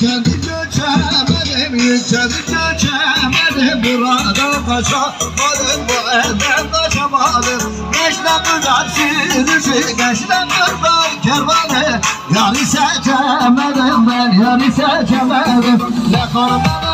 Yükseldi göçemedim, yükseldi göçemedim Burada kaçamadım, bu evden kaçamadım Geçle kızar sürüşü, geçle kızar kervanı. Yarı seçemedim ben, yarı seçemedim Ne korkma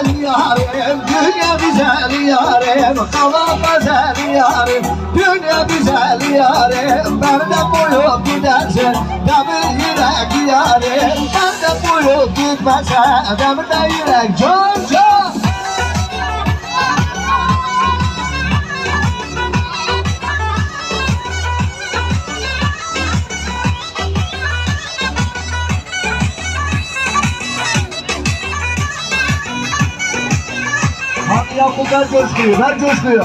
güzel yarim, dünya güzel yarim Hava güzel yarim, dünya güzel yarim. Ben de buyup gidersin, demir yürek yarim. Ben de buyup gitmesen, demir de yürek can can Yakup ver coşkuyu, ver coşkuyu.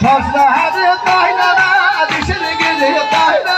Çarşıda hadi kaynana, dişini gidiyor kaynana.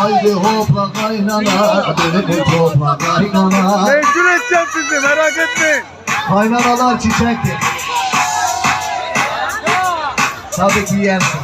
Haydi hopla kaynana, dilini çopla kaynana. Meşgul edeceğim sizi merak etmeyin. Kaynanalar çiçektir. Tabii ki yersin.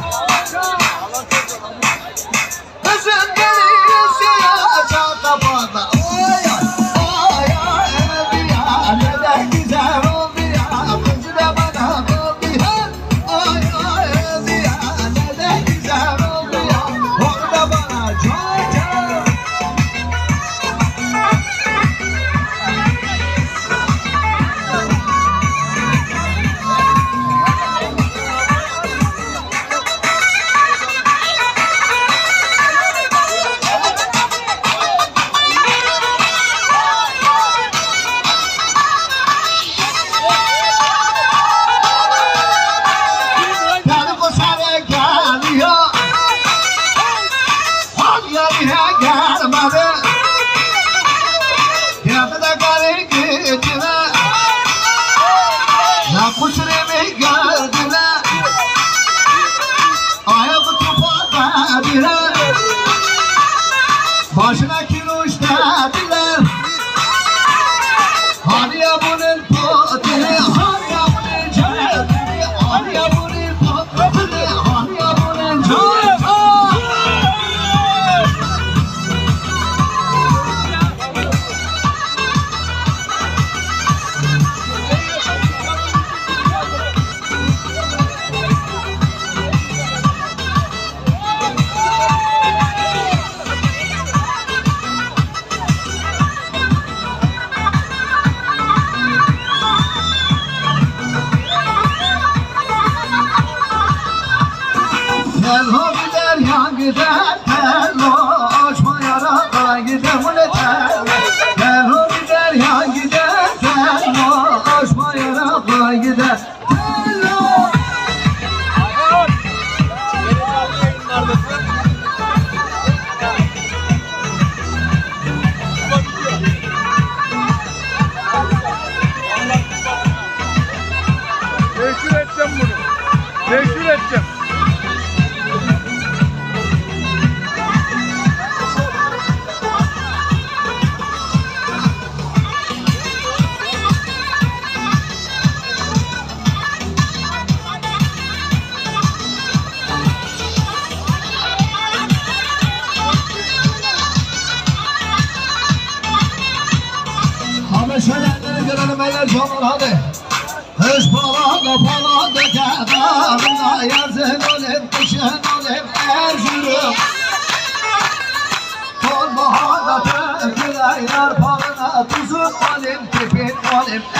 important. Terlo gider ya gider terlo Açma yara da gider bu ne terlo Terlo gider ya gider terlo Açma yara da gider terlo Meşhur edeceğim bunu. Meşhur edeceğim. beyler çalar hadi. Hız falan da falan gel.